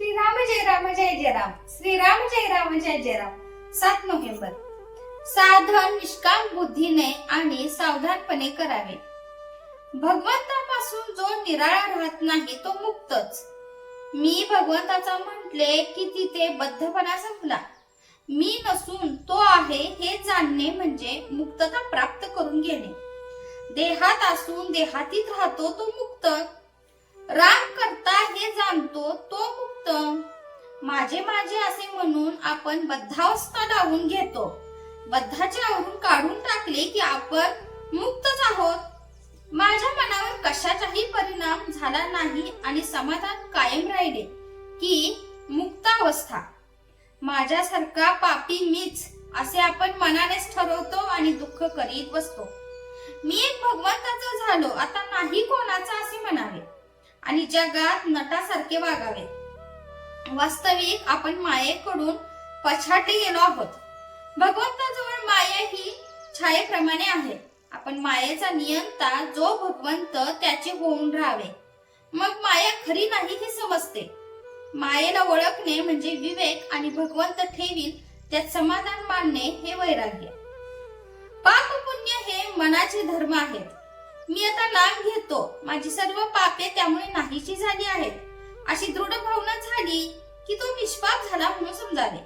श्रीराम जय राम जय जय राम श्रीराम जय राम जय जय राम सात नोव्हेंबर. साधन निष्काम बुद्धीने आणि सावधानपणे करावे. भगवंतापासून जो निराळा राहत नाही तो मुक्तच. मी भगवंताचा म्हटले की तिथे बद्धपणा संपला. मी नसून तो आहे हे जाणणे म्हणजे मुक्तता प्राप्त करून घेणे. देहात असून देहातीत राहतो तो मुक्त. राम करता हे जाणतो तो मुक्त. माझे माझे असे म्हणून आपण बद्धावस्था लावून घेतो. बद्धाचे आवरून काढून टाकले की आपण मुक्तच आहोत. माझ्या मनावर कशाचाही परिणाम झाला नाही आणि समाधान कायम राहिले की मुक्तावस्था. माझ्यासारखा पापी मीच असे आपण मनानेच ठरवतो आणि दुःख करीत बसतो. मी एक भगवंताचा झालो आता नाही कोणाचा असे म्हणावे. आणि जगात नटासारखे वागावे. वास्तविक आपण मायेकडून पछाटे गेलो आहोत. भगवंताजवळ माया ही छायेप्रमाणे आहे. आपण मायेचा नियंता जो भगवंत त्याचे होऊन राहावे. मग माया खरी नाही हे समजते. मायेला ओळखणे म्हणजे विवेक आणि भगवंत ठेवील त्यात समाधान मानणे हे वैराग्य. पाप पुण्य हे मनाचे धर्म आहेत. मी आता नाम घेतो. माझी सर्व पापे त्यामुळे नाहीशी झाली आहेत. अशी दृढ भावना झाली की तो निष्पाप झाला म्हणून समजावे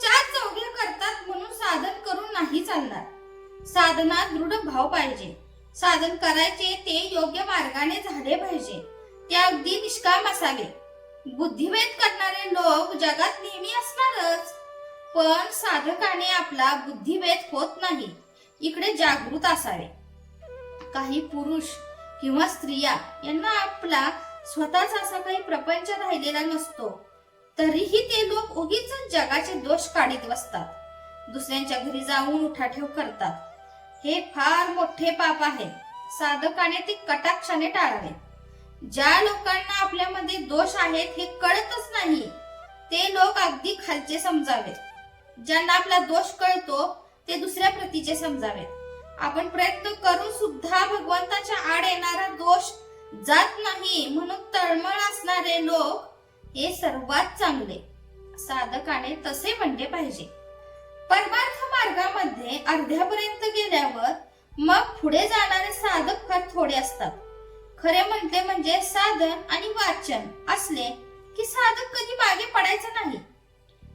चार चौघे करतात म्हणून साधन करून नाही चालणार. साधनात दृढ भाव पाहिजे. साधन करायचे ते योग्य मार्गाने झाले पाहिजे. ते अगदी निष्काम असावे. बुद्धिभेद करणारे लोक जगात नेहमी असणारच. पण साधकाने आपला बुद्धिभेद होत नाही. इकडे जागृत असावे. काही पुरुष किंवा स्त्रिया यांना आपला स्वतःचा असा काही प्रपंच राहिलेला नसतो. तरीही ते लोक उगीच जगाचे दोष काढीत बसतात. दुसऱ्यांच्या घरी जाऊन उठाठेव करतात. हे फार मोठे पाप आहे. साधकाने ते कटाक्षाने टाळावे. ज्या लोकांना आपल्यामध्ये दोष आहेत हे कळतच नाही ते लोक अगदी खालचे समजावेत ज्यांना आपला दोष कळतो ते दुसऱ्या प्रतीचे समजावेत आपण प्रयत्न करून जात नाही म्हणून तळमळ असणारे लोक हे सर्वात चांगले. साधकाने तसे म्हणले पाहिजे. परमार्थ मार्गामध्ये अर्ध्यापर्यंत गेल्यावर मग पुढे जाणारे साधक फार थोडे असतात. खरे म्हटले म्हणजे साधन आणि वाचन असले की साधक कधी मागे पडायचं नाही.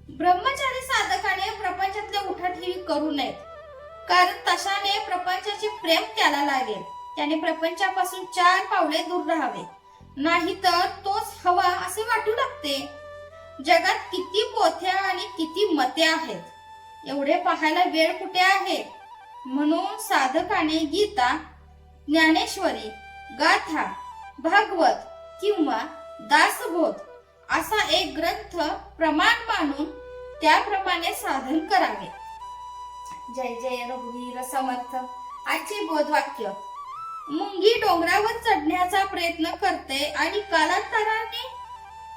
ब्रह्मचारी साधकाने प्रपंचातल्या उठाठेवी करू नयेत. कारण तशाने प्रपंचाचे प्रेम त्याला लागेल. त्याने प्रपंचापासून चार पावले दूर राहावे. नाहीतर तोच हवा असे वाटू लागते. जगात किती पोथ्या आणि किती मते आहेत? एवढे पाहायला वेळ कुठे आहे? म्हणून साधकाने गीता ज्ञानेश्वरी गाथा भागवत किंवा दासबोध असा एक ग्रंथ प्रमाण मानून त्याप्रमाणे साधन करावे. जय जय रघुवीर समर्थ. आजचे बोधवाक्य मुंगी डोंगरावर चढण्याचा प्रयत्न करते आणि कालांतराने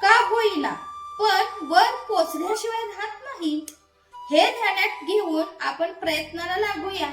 का होईना पण वर पोचल्याशिवाय राहत नाही. हे ध्यानात घेऊन आपण प्रयत्नाला लागूया.